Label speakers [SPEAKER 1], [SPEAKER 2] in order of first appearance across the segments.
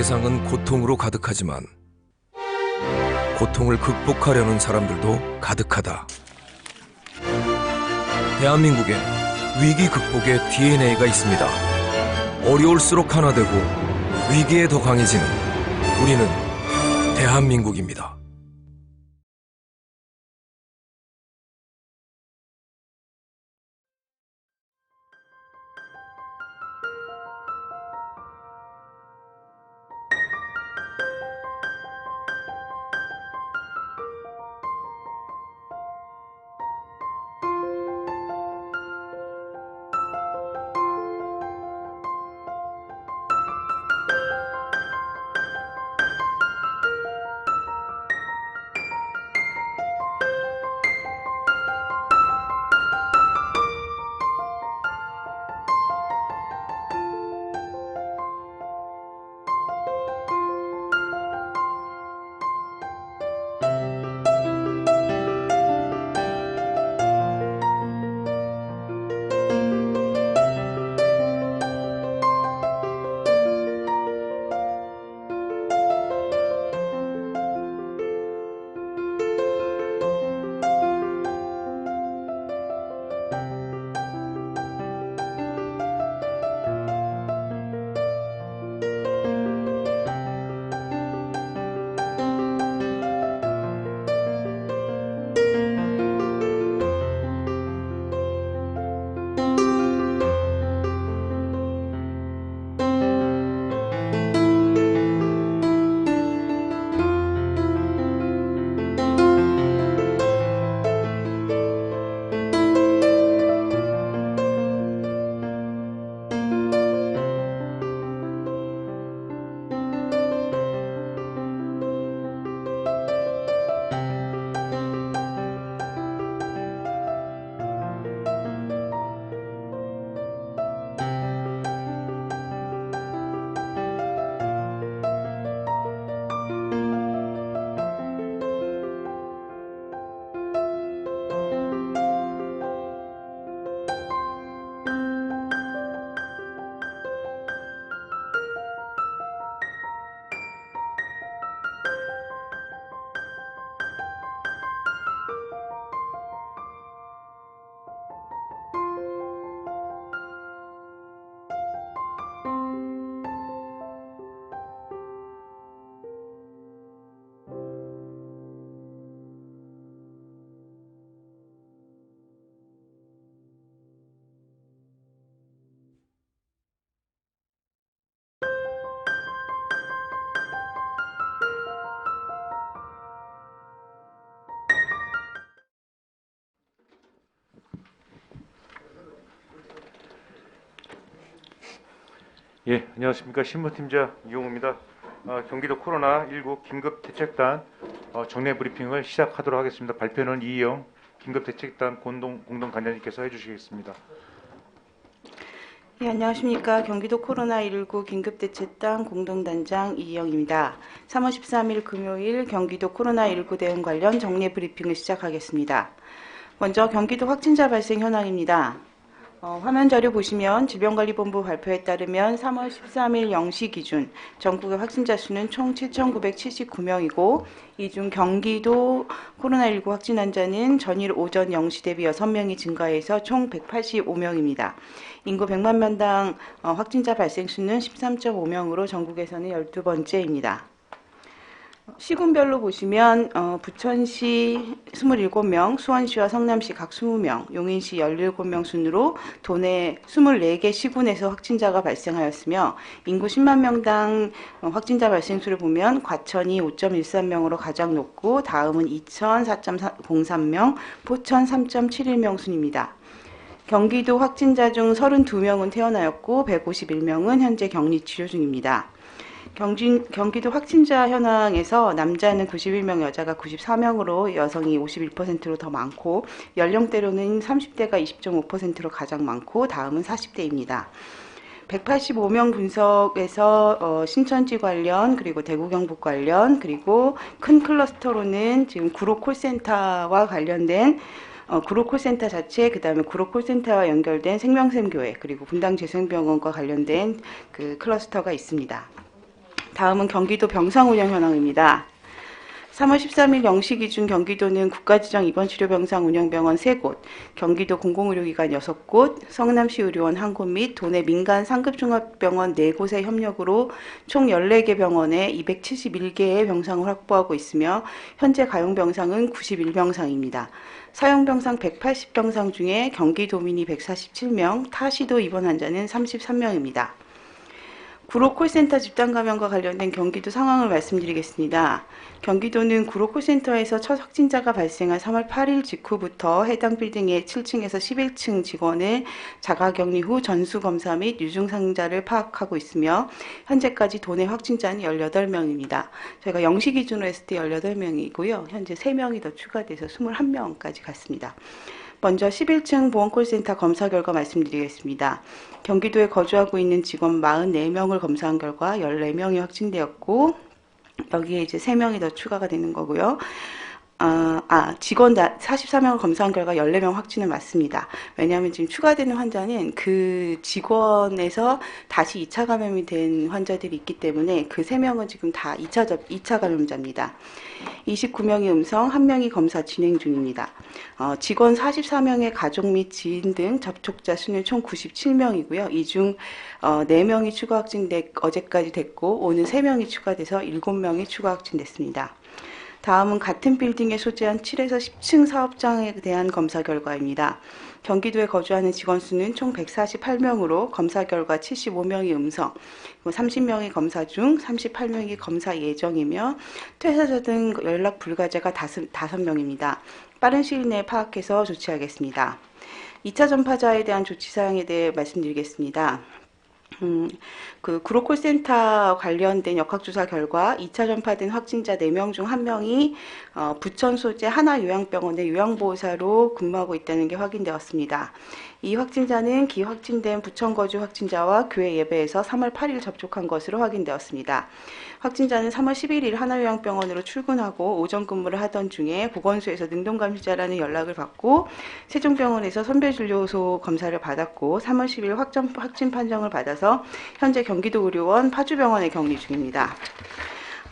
[SPEAKER 1] 세상은 고통으로 가득하지만 고통을 극복하려는 사람들도 가득하다. 대한민국엔 위기 극복의 DNA가 있습니다. 어려울수록 하나 되고 위기에 더 강해지는 우리는 대한민국입니다.
[SPEAKER 2] 예, 안녕하십니까 신문팀장 이용우입니다. 어, 경기도 코로나19 긴급 대책단 어, 정례 브리핑을 시작하도록 하겠습니다. 발표는 이영 긴급 대책단 공동 공동 관장님께서 해주시겠습니다.
[SPEAKER 3] 네, 안녕하십니까. 경기도 코로나19 긴급대책단 공동단장 이희영입니다. 3월 13일 금요일 경기도 코로나19 대응 관련 정례 브리핑을 시작하겠습니다. 먼저 경기도 확진자 발생 현황입니다. 어, 화면 자료 보시면 질병관리본부 발표에 따르면 3월 13일 0시 기준 전국의 확진자 수는 총 7,979명이고 이 중 경기도 코로나19 확진 환자는 전일 오전 0시 대비 6명이 증가해서 총 185명입니다. 인구 100만 명당 어, 확진자 발생 수는 13.5명으로 전국에서는 12번째입니다. 시군별로 보시면 어, 부천시 27명, 수원시와 성남시 각 20명, 용인시 17명 순으로 도내 24개 시군에서 확진자가 발생하였으며 인구 10만 명당 어, 확진자 발생 수를 보면 과천이 5.13명으로 가장 높고 다음은 이천 4.03명, 포천 3.71명 순입니다. 경기도 확진자 중 32명은 퇴원하였고 151명은 현재 격리 치료 중입니다. 경진, 경기도 확진자 현황에서 남자는 91명, 여자가 94명으로 여성이 51%로 더 많고 연령대로는 30대가 20.5%로 가장 많고 다음은 40대입니다. 185명 분석에서 어, 신천지 관련 그리고 대구 경북 관련 그리고 큰 클러스터로는 지금 구로 콜센터와 관련된 어, 구로 콜센터 자체 그다음에 구로 콜센터와 연결된 생명샘 교회 그리고 분당 재생병원과 관련된 그 클러스터가 있습니다. 다음은 경기도 병상 운영 현황입니다. 3월 13일 0시 기준 경기도는 국가지정 입원치료병상 운영병원 3곳, 경기도 공공의료기관 6곳, 성남시 의료원 1곳 및 도내 민간 상급종합병원 4곳의 협력으로 총 14개 병원에 271개의 병상을 확보하고 있으며 현재 가용 병상은 91병상입니다. 사용 병상 180병상 중에 경기도민이 147명, 타시도 입원 환자는 33명입니다. 구로 콜센터 집단 감염과 관련된 경기도 상황을 말씀드리겠습니다. 경기도는 구로 콜센터에서 첫 확진자가 발생한 3월 8일 직후부터 해당 빌딩의 7층에서 11층 직원을 자가격리 후 전수 검사 및 유증상자를 파악하고 있으며 현재까지 도내 확진자는 18명입니다. 저희가 0시 기준으로 했을 때 18명이고요. 현재 3명이 더 추가돼서 21명까지 갔습니다. 먼저 11층 보건콜센터 검사 결과 말씀드리겠습니다. 경기도에 거주하고 있는 직원 44명을 검사한 결과 14명이 확진되었고 여기에 이제 3명이 더 추가가 되는 거고요. 아, 아, 직원 다 44명을 검사한 결과 14명 확진은 맞습니다. 왜냐하면 지금 추가되는 환자는 그 직원에서 다시 2차 감염이 된 환자들이 있기 때문에 그 3명은 지금 다 2차, 접, 2차 감염자입니다. 29명이 음성, 1명이 검사 진행 중입니다. 어, 직원 44명의 가족 및 지인 등 접촉자 수는 총 97명이고요. 이중 어, 4명이 추가 확진돼 어제까지 됐고 오늘 3명이 추가돼서 7명이 추가 확진됐습니다. 다음은 같은 빌딩에 소재한 7에서 10층 사업장에 대한 검사 결과입니다. 경기도에 거주하는 직원 수는 총 148명으로 검사 결과 75명이 음성, 30명이 검사 중 38명이 검사 예정이며 퇴사자 등 연락 불가자가 5명입니다. 빠른 시일 내에 파악해서 조치하겠습니다. 2차 전파자에 대한 조치 사항에 대해 말씀드리겠습니다. 음, 그 구로콜센터 관련된 역학조사 결과 2차 전파된 확진자 4명 중 1명이 어, 부천 소재 하나요양병원의 요양보호사로 근무하고 있다는 게 확인되었습니다. 이 확진자는 기 확진된 부천 거주 확진자와 교회 예배에서 3월 8일 접촉한 것으로 확인되었습니다. 확진자는 3월 11일 하나요양병원으로 출근하고 오전 근무를 하던 중에 보건소에서 능동감시자라는 연락을 받고 세종병원에서 선별진료소 검사를 받았고 3월 10일 확정, 확진 판정을 받아서 현재 경기도 의료원 파주병원에 격리 중입니다.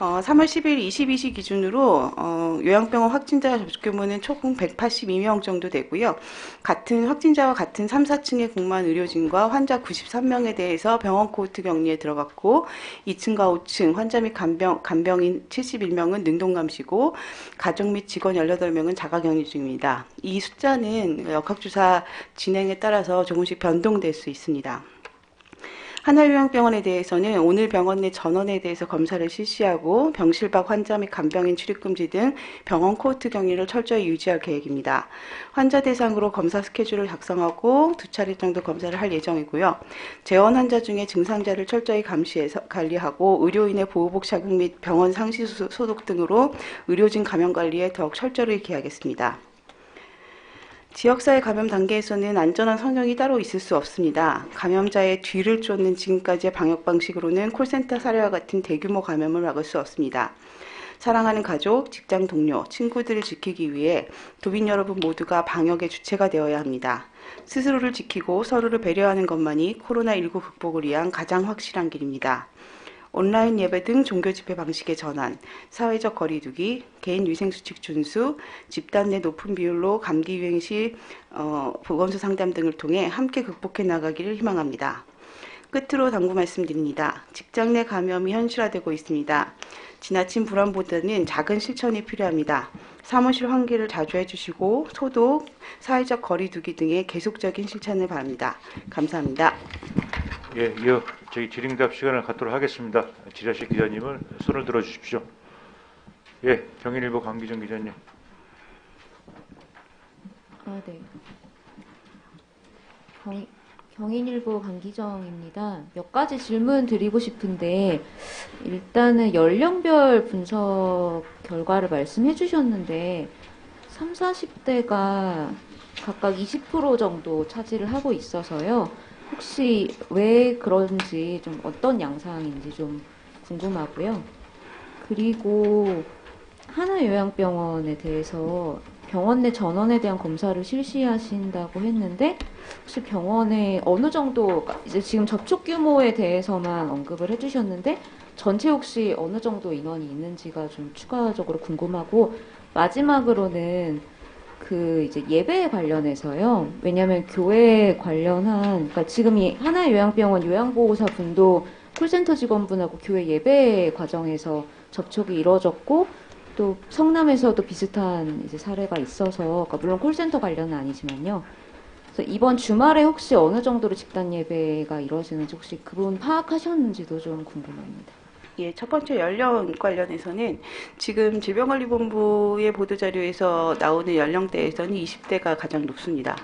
[SPEAKER 3] 어, 3월 10일 22시 기준으로 어, 요양병원 확진자 접촉 규모는 총 182명 정도 되고요. 같은 확진자와 같은 3, 4층의 공무원 의료진과 환자 93명에 대해서 병원 코호트 격리에 들어갔고 2층과 5층 환자 및 간병, 간병인 71명은 능동감시고 가족 및 직원 18명은 자가격리 중입니다. 이 숫자는 역학조사 진행에 따라서 조금씩 변동될 수 있습니다. 하나요양병원에 대해서는 오늘 병원 내 전원에 대해서 검사를 실시하고 병실 밖 환자 및 간병인 출입금지 등 병원 코호트 격리를 철저히 유지할 계획입니다. 환자 대상으로 검사 스케줄을 작성하고 두 차례 정도 검사를 할 예정이고요. 재원 환자 중에 증상자를 철저히 감시해서 관리하고 의료인의 보호복 착용 및 병원 상시 소- 소독 등으로 의료진 감염 관리에 더욱 철저히 기하겠습니다. 지역사회 감염 단계에서는 안전한 성형이 따로 있을 수 없습니다. 감염자의 뒤를 쫓는 지금까지의 방역 방식으로는 콜센터 사례와 같은 대규모 감염을 막을 수 없습니다. 사랑하는 가족, 직장 동료, 친구들을 지키기 위해 도민 여러분 모두가 방역의 주체가 되어야 합니다. 스스로를 지키고 서로를 배려하는 것만이 코로나19 극복을 위한 가장 확실한 길입니다. 온라인 예배 등 종교 집회 방식의 전환, 사회적 거리두기, 개인 위생 수칙 준수, 집단 내 높은 비율로 감기 유행 시 어, 보건소 상담 등을 통해 함께 극복해 나가기를 희망합니다. 끝으로 당부 말씀드립니다. 직장 내 감염이 현실화되고 있습니다. 지나친 불안보다는 작은 실천이 필요합니다. 사무실 환기를 자주 해주시고 소독, 사회적 거리두기 등의 계속적인 실천을 바랍니다. 감사합니다.
[SPEAKER 2] 예, 이어 저희 질의응답 시간을 갖도록 하겠습니다. 지라시 기자님을 손을 들어 주십시오. 예, 경인일보 강기정 기자님.
[SPEAKER 4] 아, 네. 경, 경인일보 강기정입니다. 몇 가지 질문 드리고 싶은데, 일단은 연령별 분석 결과를 말씀해 주셨는데, 3, 40대가 각각 20% 정도 차지를 하고 있어서요. 혹시 왜 그런지 좀 어떤 양상인지 좀 궁금하고요. 그리고 하나요양병원에 대해서 병원 내 전원에 대한 검사를 실시하신다고 했는데 혹시 병원에 어느 정도 이제 지금 접촉 규모에 대해서만 언급을 해주셨는데 전체 혹시 어느 정도 인원이 있는지가 좀 추가적으로 궁금하고 마지막으로는 그 이제 예배 관련해서요. 왜냐하면 교회 관련한 그러니까 지금 이 하나 요양병원 요양보호사 분도 콜센터 직원분하고 교회 예배 과정에서 접촉이 이루어졌고 또 성남에서도 비슷한 이제 사례가 있어서 그러니까 물론 콜센터 관련은 아니지만요. 그래서 이번 주말에 혹시 어느 정도로 집단 예배가 이루어지는지 혹시 그 부분 파악하셨는지도 좀 궁금합니다.
[SPEAKER 3] 예, 첫 번째 연령 관련해서는 지금 질병관리본부의 보도자료에서 나오는 연령대에서는 20대가 가장 높습니다.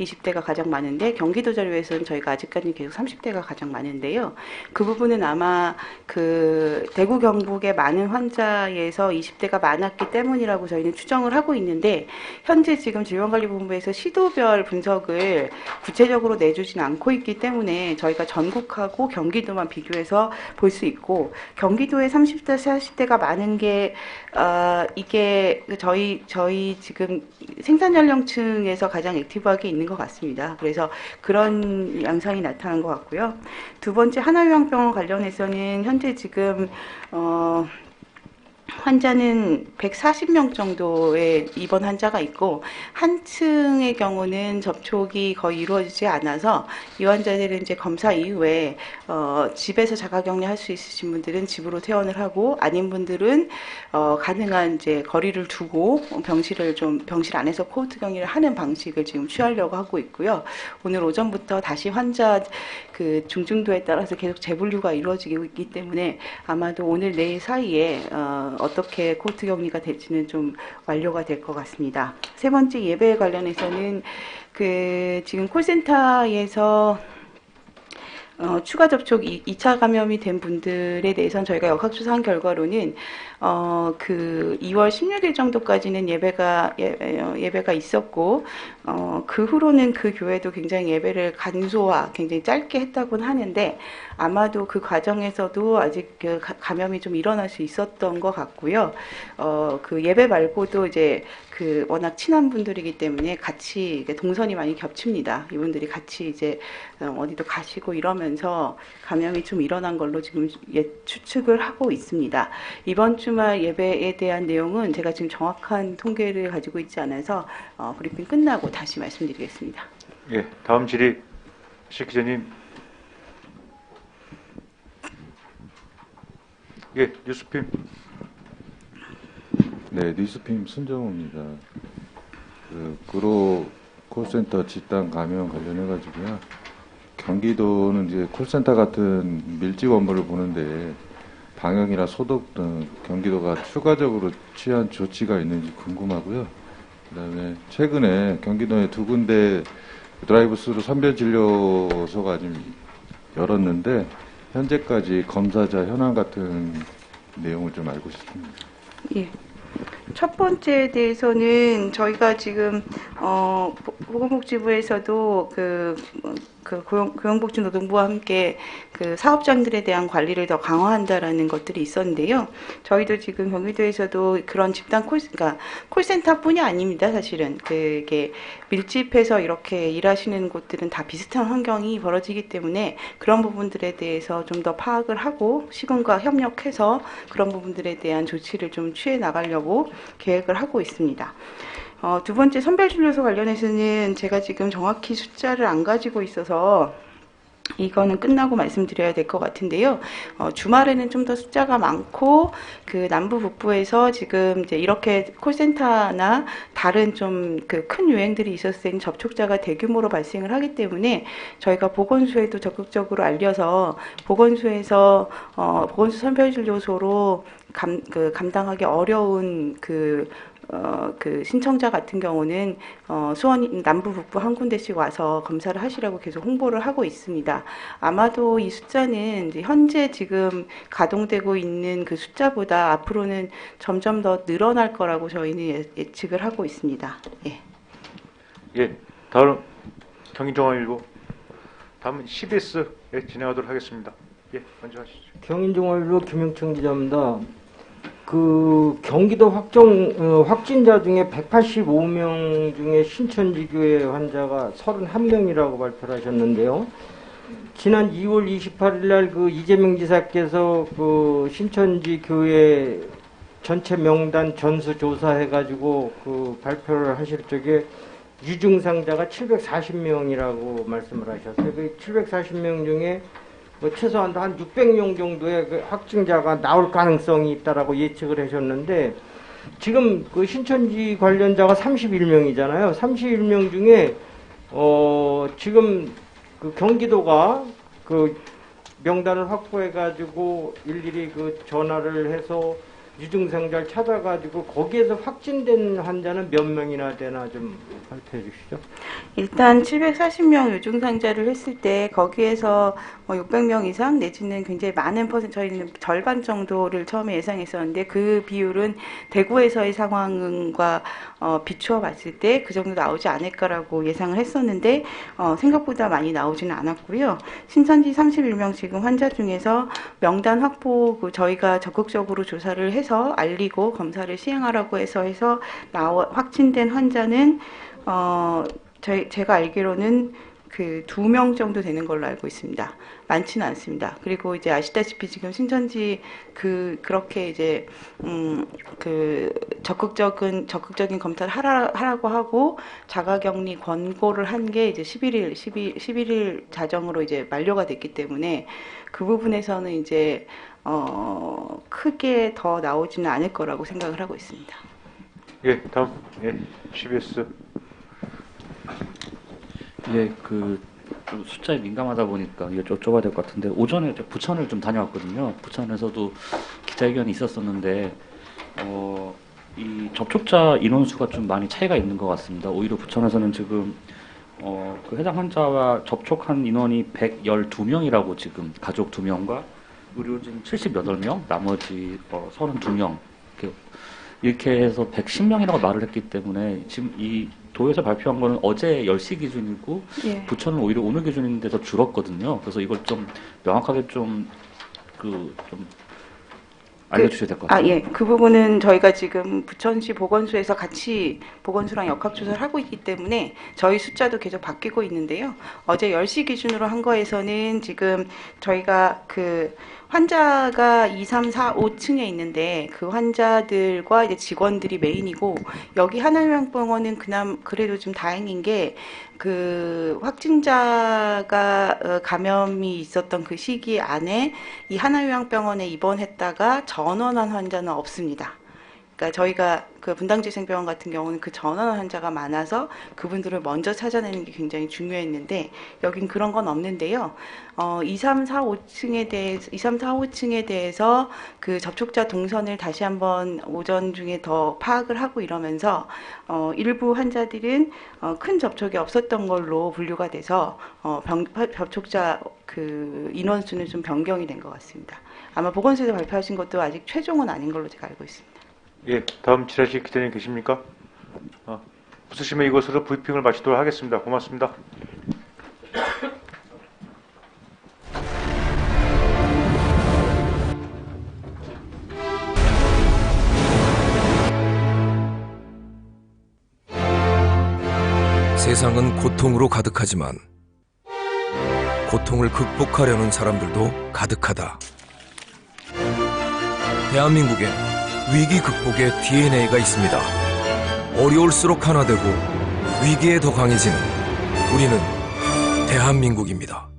[SPEAKER 3] 20대가 가장 많은데 경기도 자료에서는 저희가 아직까지 계속 30대가 가장 많은데요. 그 부분은 아마 그 대구 경북의 많은 환자에서 20대가 많았기 때문이라고 저희는 추정을 하고 있는데 현재 지금 질병관리본부에서 시도별 분석을 구체적으로 내주진 않고 있기 때문에 저희가 전국하고 경기도만 비교해서 볼 수 있고 경기도에 30대, 40대가 많은 게 어, 이게 저희 저희 지금 생산 연령층에서 가장 액티브하게 있는 것 같습니다. 그래서 그런 양상이 나타난 것 같고요. 두 번째 하나요양병원 관련해서는 현재 지금 어, 환자는 140명 정도의 입원 환자가 있고 한 층의 경우는 접촉이 거의 이루어지지 않아서 이 환자들은 이제 검사 이후에 어, 집에서 자가격리할 수 있으신 분들은 집으로 퇴원을 하고 아닌 분들은 어, 가능한 이제 거리를 두고 병실을 좀 병실 안에서 코호트 격리를 하는 방식을 지금 취하려고 하고 있고요. 오늘 오전부터 다시 환자 그 중증도에 따라서 계속 재분류가 이루어지고 있기 때문에 아마도 오늘 내일 사이에 어, 어떻게 코호트 격리가 될지는 좀 완료가 될 것 같습니다. 세 번째 예배 관련해서는 그 지금 콜센터에서 어, 추가 접촉 2, 차 감염이 된 분들에 대해서는 저희가 역학조사한 결과로는 어, 그 2월 16일 정도까지는 예배가 예, 어, 예배가 있었고 어, 그 후로는 그 교회도 굉장히 예배를 간소화, 굉장히 짧게 했다고는 하는데 아마도 그 과정에서도 아직 그 가- 감염이 좀 일어날 수 있었던 것 같고요. 어, 그 예배 말고도 이제 그 워낙 친한 분들이기 때문에 같이 동선이 많이 겹칩니다. 이분들이 같이 이제 어, 어디도 가시고 이러면서 감염이 좀 일어난 걸로 지금 예, 추측을 하고 있습니다. 이번 주말 예배에 대한 내용은 제가 지금 정확한 통계를 가지고 있지 않아서 어, 브리핑 끝나고 다시 말씀드리겠습니다.
[SPEAKER 2] 예, 다음 질의 시 기자님. 예, 뉴스핌.
[SPEAKER 5] 네, 뉴스핌 순정호입니다. 그 구로 콜센터 집단 감염 관련해 가지고요. 경기도는 이제 콜센터 같은 밀집 업무를 보는데 방역이나 소독 등 경기도가 추가적으로 취한 조치가 있는지 궁금하고요. 그다음에 최근에 경기도에 두 군데 드라이브스루 선별 진료소가 좀 열었는데 현재까지 검사자 현황 같은 내용을 좀 알고 싶습니다.
[SPEAKER 3] 예. 첫 번째에 대해서는 저희가 지금 어, 보- 보건복지부에서도 그, 어, 그 고용, 고용복지노동부와 함께 그 사업장들에 대한 관리를 더 강화한다라는 것들이 있었는데요. 저희도 지금 경기도에서도 그런 집단 콜, 그러니까 콜센터뿐이 아닙니다. 사실은 그게 밀집해서 이렇게 일하시는 곳들은 다 비슷한 환경이 벌어지기 때문에 그런 부분들에 대해서 좀 더 파악을 하고 시군과 협력해서 그런 부분들에 대한 조치를 좀 취해 나가려고 계획을 하고 있습니다. 어, 두 번째 선별진료소 관련해서는 제가 지금 정확히 숫자를 안 가지고 있어서 이거는 끝나고 말씀드려야 될 것 같은데요. 어, 주말에는 좀 더 숫자가 많고 그 남부 북부에서 지금 이제 이렇게 콜센터나 다른 좀 그 큰 유행들이 있었을 때는 접촉자가 대규모로 발생을 하기 때문에 저희가 보건소에도 적극적으로 알려서 보건소에서 어, 보건소 선별진료소로 감, 그 감당하기 어려운 그 어, 그 신청자 같은 경우는 어, 수원 남부 북부 한 군데씩 와서 검사를 하시라고 계속 홍보를 하고 있습니다. 아마도 이 숫자는 이제 현재 지금 가동되고 있는 그 숫자보다 앞으로는 점점 더 늘어날 거라고 저희는 예- 예측을 하고 있습니다. 예.
[SPEAKER 2] 예, 다음 경인종합일보. 다음은 CBS에 진행하도록 하겠습니다. 예, 먼저 하시죠.
[SPEAKER 6] 경인종합일보 김영청 기자입니다. 그 경기도 확정 어, 확진자 중에 185명 중에 신천지교회 환자가 31명이라고 발표를 하셨는데요. 지난 2월 28일 날 그 이재명 지사께서 그 신천지 교회 전체 명단 전수 조사해 가지고 그 발표를 하실 적에 유증상자가 740명이라고 말씀을 하셨어요. 그 740명 중에 뭐 최소한 한 600명 정도의 그 확진자가 나올 가능성이 있다라고 예측을 하셨는데 지금 그 신천지 관련자가 31명이잖아요. 31명 중에 어 지금 그 경기도가 그 명단을 확보해 가지고 일일이 그 전화를 해서 유증상자를 찾아가지고 거기에서 확진된 환자는 몇 명이나 되나 좀 발표해 주시죠.
[SPEAKER 3] 일단 740명 요중상자를 했을 때 거기에서 뭐 600명 이상 내지는 굉장히 많은 퍼센트 저희는 절반 정도를 처음에 예상했었는데 그 비율은 대구에서의 상황과 어, 비추어 봤을 때 그 정도 나오지 않을까라고 예상을 했었는데 어, 생각보다 많이 나오지는 않았고요. 신천지 31명 지금 환자 중에서 명단 확보 그 저희가 적극적으로 조사를 해서 알리고 검사를 시행하라고 해서 해서 나와 확진된 환자는 어, 저희, 제가 알기로는 그 두 명 정도 되는 걸로 알고 있습니다. 많지는 않습니다. 그리고 이제 아시다시피 지금 신천지 그 그렇게 이제 음 그 적극적인 적극적인 검사를 하라, 하라고 하고 자가격리 권고를 한 게 이제 11일 12 11일 자정으로 이제 만료가 됐기 때문에 그 부분에서는 이제 어 크게 더 나오지는 않을 거라고 생각을 하고 있습니다.
[SPEAKER 2] 예, 다음 예, CBS
[SPEAKER 7] 예, 그, 좀 숫자에 민감하다 보니까 이거 여쭤봐야 될 것 같은데, 오전에 부천을 좀 다녀왔거든요. 부천에서도 기자회견이 있었었는데, 어, 이 접촉자 인원수가 좀 많이 차이가 있는 것 같습니다. 오히려 부천에서는 지금, 어, 그 해당 환자와 접촉한 인원이 112명이라고 지금 가족 2명과 의료진 78명, 나머지 어, 32명, 이렇게, 이렇게 해서 110명이라고 말을 했기 때문에 지금 이 도에서 발표한 거는 어제 10시 기준이고
[SPEAKER 3] 예.
[SPEAKER 7] 부천은 오히려 오늘 기준인데 더 줄었거든요. 그래서 이걸 좀 명확하게 좀 그 좀 알려주셔야 될 것 같아요.
[SPEAKER 3] 아, 예. 그 부분은 저희가 지금 부천시 보건소에서 같이 보건소랑 역학조사를 하고 있기 때문에 저희 숫자도 계속 바뀌고 있는데요. 어제 10시 기준으로 한 거에서는 지금 저희가 그 환자가 2, 3, 4, 5층에 있는데 그 환자들과 이제 직원들이 메인이고 여기 하나요양병원은 그나마 그래도 좀 다행인 게 그 확진자가 어, 감염이 있었던 그 시기 안에 이 하나요양병원에 입원했다가 전원한 환자는 없습니다. 그러니까 저희가 그 분당재생병원 같은 경우는 그 전원 환자가 많아서 그분들을 먼저 찾아내는 게 굉장히 중요했는데 여긴 그런 건 없는데요. 어, 2, 3, 4, 5층에 대해서 2, 3, 4, 5층에 대해서 그 접촉자 동선을 다시 한번 오전 중에 더 파악을 하고 이러면서 어, 일부 환자들은 어, 큰 접촉이 없었던 걸로 분류가 돼서 어, 병, 접촉자 그 인원수는 좀 변경이 된 것 같습니다. 아마 보건소에서 발표하신 것도 아직 최종은 아닌 걸로 제가 알고 있습니다.
[SPEAKER 2] 예, 다음 지라시 기자님 계십니까? 어, 없으시면 이것으로 브리핑을 마치도록 하겠습니다. 고맙습니다.
[SPEAKER 1] 세상은 고통으로 가득하지만 고통을 극복하려는 사람들도 가득하다. 대한민국에 위기 극복의 DNA가 있습니다. 어려울수록 하나 되고 위기에 더 강해지는 우리는 대한민국입니다.